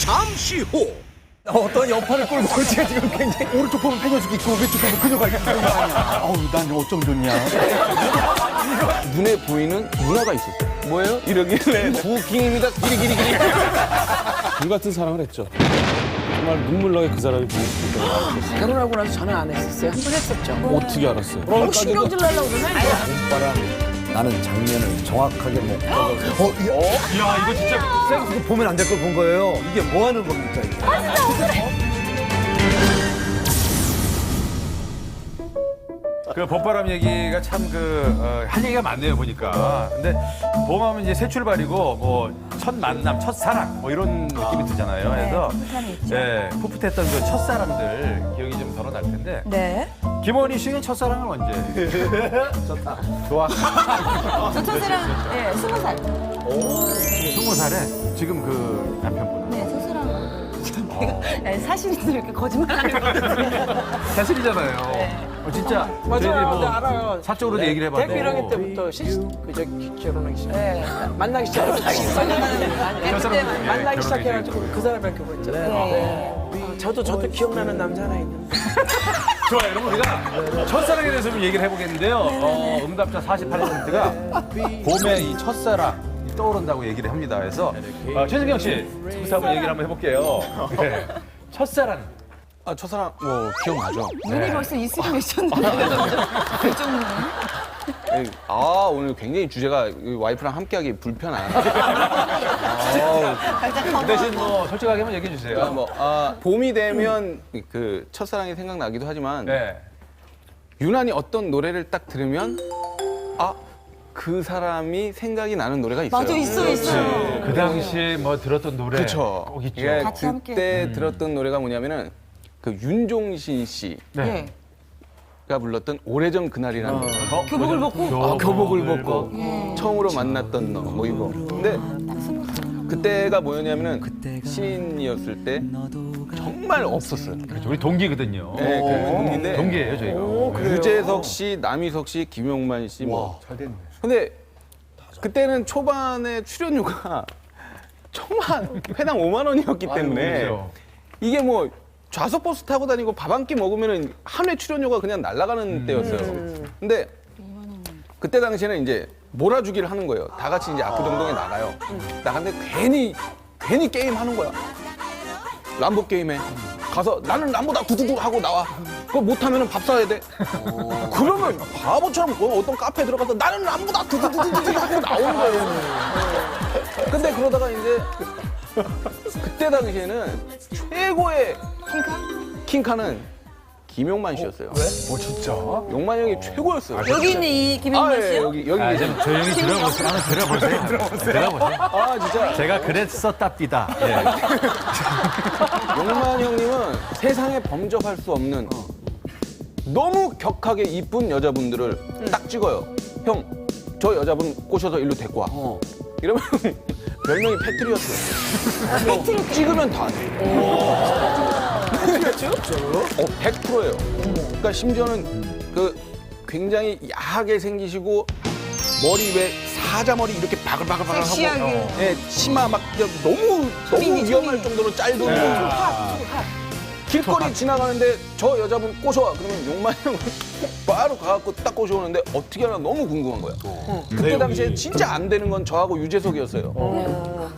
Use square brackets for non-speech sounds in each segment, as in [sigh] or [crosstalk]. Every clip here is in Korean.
잠시 후 어떤 여파를 끌고 제가 지금 굉장히 오른쪽 보면 팽녀숙 있고 왼쪽 보면 그녀가 있고 그런 거 아니야. 어우 난 어쩜 좋냐. 눈에 보이는 문화가 있었어요. 뭐예요? 이러길래 부킹입니다. 기리 기리 기리. 불같은 사랑을 했죠. 정말 눈물 나게 그 사람이 싶었던 결혼하고 나서 전화 안 했었어요. 한 번 했었죠. 어떻게 알았어요? 어, 신경질 날라고 그러네. 나는 장면을 정확하게 못 어, 야, 이거 진짜 생각 보면 안 될 걸 본 거예요. 이게 뭐 하는 겁니까, 이게? 그 봄바람 얘기가 참 그, 어, 할 얘기가 많네요, 보니까. 근데 봄하면 이제 새 출발이고, 뭐, 첫 만남, 첫 사랑, 뭐 이런 느낌이 들잖아요. 그래서, 예, 풋풋했던 그 첫사랑들 기억이 좀 덜어날 텐데. 네. 김원희 씨는 첫사랑은 언제? [laughs] 좋아. 저 첫사랑, 네, 스무 살. 스무 살에 지금 그 남편분. 네, 첫사랑. 내가 사실은 이렇게 거짓말하는 거 같아요. 사실이잖아요. 어, 진짜. 저희들이 맞아요. 뭐 네, 알아요. 사적으로도 얘기를 해봐도. 대학교 1학년 때부터 시, 그저 결혼하기 시작. 네. 만나기 시작했어요. 첫사랑 그때 만나기 시작해가지고 그 사람이랑 결혼했잖아요. 네. 아, 저도 저도 기억나는 남자 하나 있는데. [laughs] 좋아요. 그럼 우리가 첫사랑에 대해서 좀 얘기를 해보겠는데요. 어, 응답자 48%가 봄에 이 첫사랑 떠오른다고 얘기를 합니다. 그래서 어, 최승경 씨, 한번 얘기를 한번 해볼게요. [laughs] 네. 첫사랑. 아 첫사랑 뭐 기억나죠? 눈이 벌써 이슬이 맺혔는데. [laughs] 그 정도는. 예, 아 오늘 굉장히 주제가 이 와이프랑 함께하기 불편한. [laughs] 그 대신 뭐 솔직하게 한번 얘기해 주세요. 뭐 아, 봄이 되면 그 첫사랑이 생각나기도 하지만 네. 유난히 어떤 노래를 딱 들으면 아 그 사람이 생각이 나는 노래가 있어요. 맞아, 있어, 있어요. 그 당시에 뭐 들었던 노래 그렇죠. 꼭 있죠. 이게 같이 함께. 그때 들었던 노래가 뭐냐면은 그 윤종신 씨가 네. 예. 불렀던 오래전 그날이라는 노래. 어, 교복을? 벗고? 아, 교복을 벗고 처음으로 만났던 너 뭐 이거. 근데 그때가 뭐였냐면은 신인이었을 때 정말 없었어요. 그렇죠. 우리 동기거든요. 네, 그 동기인데 동기예요, 저희가. 유재석 씨, 남희석 씨, 김용만 씨 뭐. 잘 됐네. 근데 그때는 초반에 출연료가 [laughs] 정말 회당 5만 원이었기 때문에 그렇죠. 이게 뭐 좌석 버스 타고 다니고 밥 한 끼 먹으면은 한 회 출연료가 그냥 날아가는 때였어요. 근데 그때 당시에는 이제 몰아주기를 하는 거예요. 다 같이 이제 압구정동에 나가요. 나갔는데 괜히 괜히 게임 하는 거야. 람보 게임에 가서 나는 람보다 두두두 하고 나와. 그거 못하면은 밥 사야 돼. 그러면 바보처럼 뭐 어떤 카페 들어가서 나는 람보다 두두두두 하고 나오는 거예요. 근데 그러다가 이제 그때 당시에는 최고의 킹카? 는 김용만 씨였어요. 왜? 어, 진짜? 용만 형이 최고였어요. 여기 있는 이 김영만 아, 예, 씨요? 여기 여기 아, 계세요. 좀 조용히 들어보세요. 한번 [laughs] 들어보세요. 들어보세요. 아 진짜 제가 그랬었답니다. 예. [laughs] 용만 형님은 세상에 범접할 수 없는 너무 격하게 이쁜 여자분들을 딱 찍어요. 형, 저 여자분 꼬셔서 일로 데리고 와. 이러면 [laughs] 별명이 패트리였어요. 패트리 찍으면 다 돼. 패트리였죠? 어, 100%예요. 그러니까 심지어는 그 굉장히 야하게 생기시고 머리 왜 사자머리 이렇게 바글바글바글 하고 섹시하게. 예, 치마 막 너무 너무 위험할 정도로 짧은 길거리 지나가는데 저 여자분 꼬셔와 그러면 용만 형은 [laughs] 바로 가갖고 딱 꼬셔오는데 어떻게 하나 너무 궁금한 거야. 그때 당시에 진짜 안 되는 건 저하고 유재석이었어요.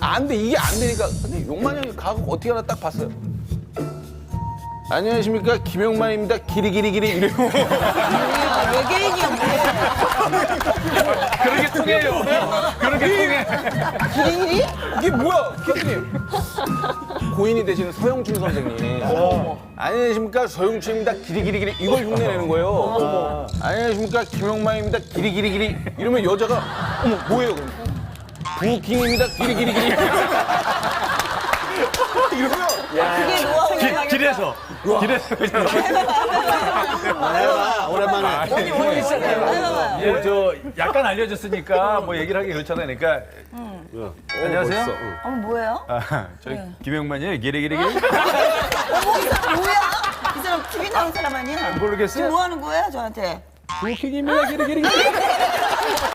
안 돼, 이게 안 되니까 근데 용만 형이 가갖고 어떻게 하나 딱 봤어요. 안녕하십니까 김용만입니다. 기리기리기리 이러고 아, 외계인이야, 뭐야. 그렇게 통해요. 그렇게 통해. 이게 뭐야, 교수님? 고인이 되시는 서영춘 선생님. 안녕하십니까, 서영춘입니다. 기리기리기리. 이걸 흉내내는 거예요. 안녕하십니까, 김용만입니다. 기리기리기리. 이러면 여자가, 어머, 뭐예요, 그럼? 부킹입니다. 기리기리기리. 이러면, 그게 노하우 길, 길에서. 길에서 그냥. [laughs] 해봐, 오랜만에. 예, 저 약간 알려졌으니까 뭐 얘기를 하기 그렇잖아요. 그러니까 안녕하세요. 어머, 뭐예요? 아, 저희 김영만이에요. 기리기리기. [laughs] 뭐야? 이 사람 TV 나온 사람 아니야? 모르겠어요. 지금 뭐 하는 거예요, 저한테? 부킹입니다. 기리기리기. [laughs]